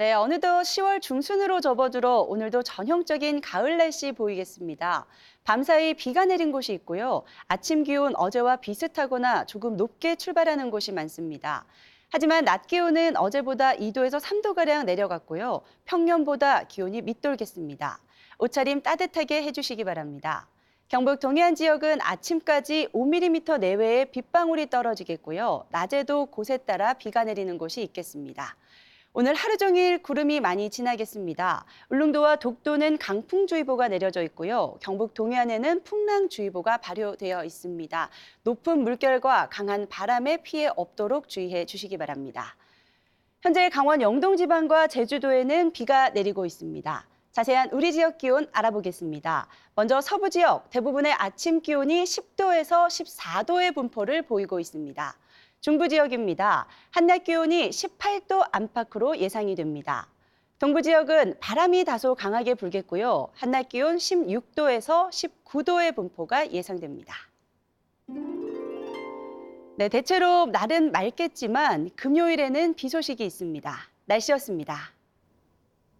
네, 어느덧 10월 중순으로 접어들어 오늘도 전형적인 가을 날씨 보이겠습니다. 밤사이 비가 내린 곳이 있고요. 아침 기온 어제와 비슷하거나 조금 높게 출발하는 곳이 많습니다. 하지만 낮 기온은 어제보다 2도에서 3도가량 내려갔고요. 평년보다 기온이 밑돌겠습니다. 옷차림 따뜻하게 해주시기 바랍니다. 경북 동해안 지역은 아침까지 5mm 내외의 빗방울이 떨어지겠고요. 낮에도 곳에 따라 비가 내리는 곳이 있겠습니다. 오늘 하루 종일 구름이 많이 지나겠습니다. 울릉도와 독도는 강풍주의보가 내려져 있고요. 경북 동해안에는 풍랑주의보가 발효되어 있습니다. 높은 물결과 강한 바람에 피해 없도록 주의해 주시기 바랍니다. 현재 강원 영동 지방과 제주도에는 비가 내리고 있습니다. 자세한 우리 지역 기온 알아보겠습니다. 먼저 서부 지역 대부분의 아침 기온이 10도에서 14도의 분포를 보이고 있습니다. 중부 지역입니다. 한낮 기온이 18도 안팎으로 예상이 됩니다. 동부 지역은 바람이 다소 강하게 불겠고요. 한낮 기온 16도에서 19도의 분포가 예상됩니다. 네, 대체로 날은 맑겠지만 금요일에는 비 소식이 있습니다. 날씨였습니다.